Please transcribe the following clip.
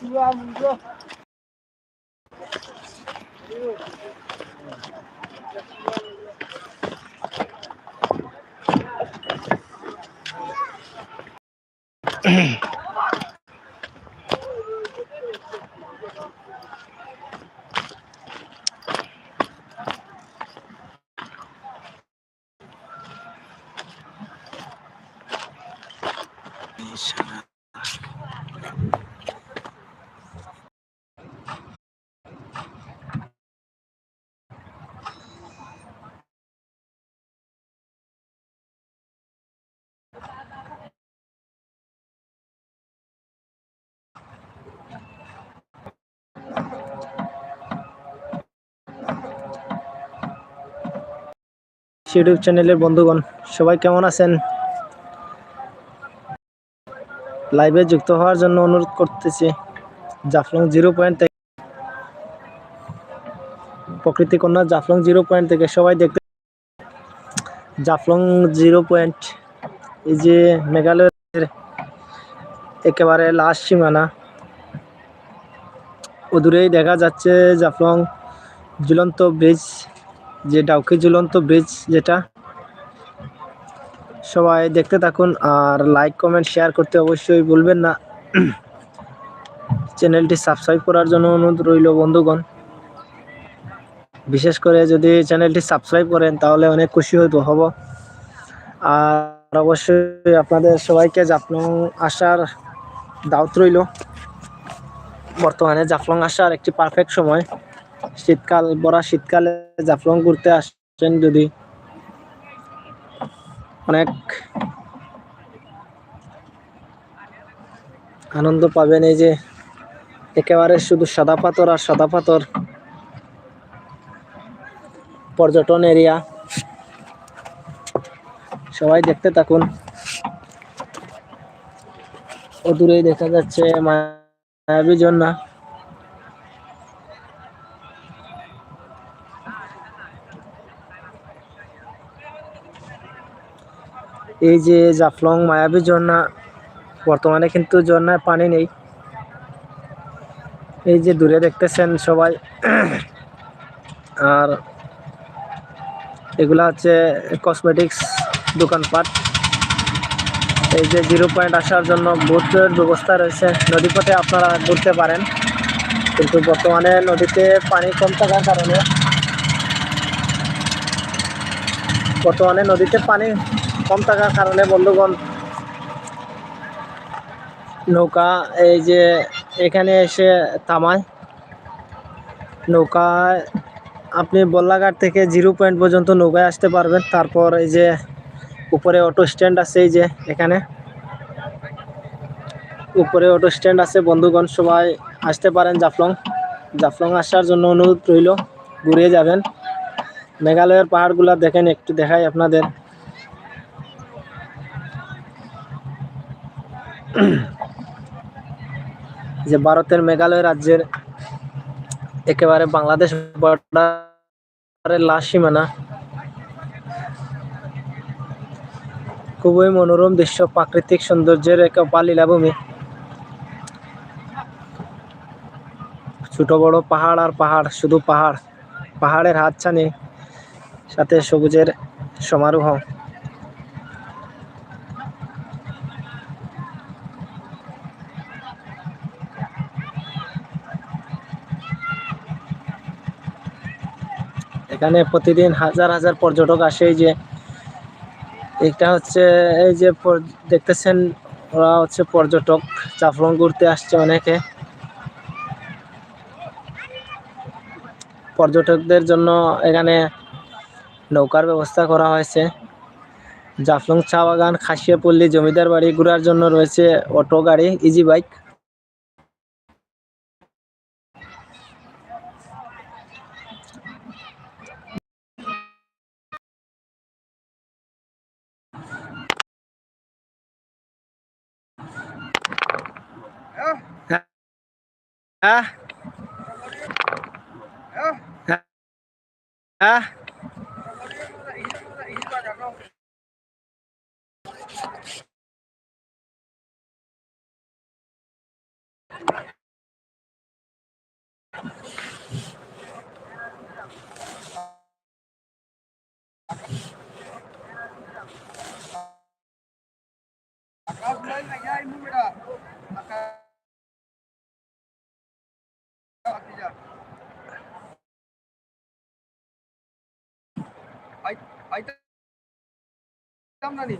主要你说嗯嗯 YouTube চ্যানেলের বন্ধুগণ, সবাই কেমন আছেন? লাইভে যুক্ত হওয়ার জন্য অনুরোধ করতেছি জাফলং জিরো পয়েন্ট থেকে প্রকৃতি কন্যা জাফলং জিরো পয়েন্ট থেকে সবাই দেখতে জাফলং জিরো পয়েন্ট এই যে মেঘালয়ের একেবারে লাস্ট সীমানা, অদূরেই দেখা যাচ্ছে জাফলং ঝুলন্ত ব্রিজ যে ডাউকি ঝুলন্ত ব্রিজ যেটা, সবাই দেখতে থাকুন আর লাইক কমেন্ট শেয়ার করতে অবশ্যই ভুলবেন না। চ্যানেলটি সাবস্ক্রাইব করার জন্য অনুরোধ রইল বন্ধুগণ। বিশেষ করে যদি চ্যানেলটি সাবস্ক্রাইব করেন তাহলে অনেক খুশি হইব, হব। আর অবশ্যই আপনাদের সবাইকে জাফলং আসার দাওয়াত রইল। বর্তমানে জাফলং আসার একটি পারফেক্ট সময়। শীতকাল, বড়া শীতকালে জাফলং ঘুরতে আসছেন যদি। অনেক আনন্দ পাবেন এই যে, একেবারে শুধু সাদা পাথর আর সাদা পাথর পর্যটন এরিয়া। সবাই দেখতে থাকুন। অদূরেই দেখা যাচ্ছে মায়াবী ঝর্ণা। এই যে জাফলং মায়াবী ঝর্ণা, বর্তমানে কিন্তু ঝর্ণায় পানি নেই। এই যে দূরে দেখতেছেন সবাই। আর এগুলা হচ্ছে কসমেটিক্স দোকানপাট। এই যে জিরো পয়েন্ট আসার জন্য বোটের ব্যবস্থা রয়েছে। নদীপথে আপনারা ঘুরতে পারেন। কিন্তু বর্তমানে নদীতে পানি কম থাকার কারণে বর্তমানে নদীতে পানি কম থাকার কারণে বন্ধুগণ নৌকা এই যে এখানে এসে থামায়। নৌকায় আপনি বল্লাঘাট থেকে জিরো পয়েন্ট পর্যন্ত নৌকায় আসতে পারবেন। তারপর এই যে উপরে অটো স্ট্যান্ড আছে এই যে এখানে। উপরে অটো স্ট্যান্ড আছে, বন্ধুগণ সবাই আসতে পারেন জাফলং। জাফলং আসার জন্য অনুরোধ রইল ঘুরে যাবেন। মেঘালয়ের পাহাড়গুলো দেখেন, একটু দেখাই আপনাদের। যে ভারতের মেঘালয় রাজ্যের একেবারে বাংলাদেশ বর্ডারের লাশ সীমানা। খুবই মনোরম দৃশ্য, প্রাকৃতিক সৌন্দর্যের এক লীলাভূমি। ছোট বড় পাহাড় আর পাহাড়, শুধু পাহাড়, পাহাড়ের হাতছানি, সাথে সবুজের সমারোহ। এখানে প্রতিদিন হাজার হাজার পর্যটক আসে। যে এটা হচ্ছে, এই যে দেখতেছেন, ওরা হচ্ছে পর্যটক। জাফলং ঘুরতে আসছে অনেকে। পর্যটকদের জন্য এখানে নৌকার ব্যবস্থা করা হয়েছে। জাফলং চা বাগান, খাসিয়াপল্লী জমিদার বাড়ি ঘোরার জন্য রয়েছে অটো গাড়ি easy bike Ha? Ha? Ha? আইতাম না নি।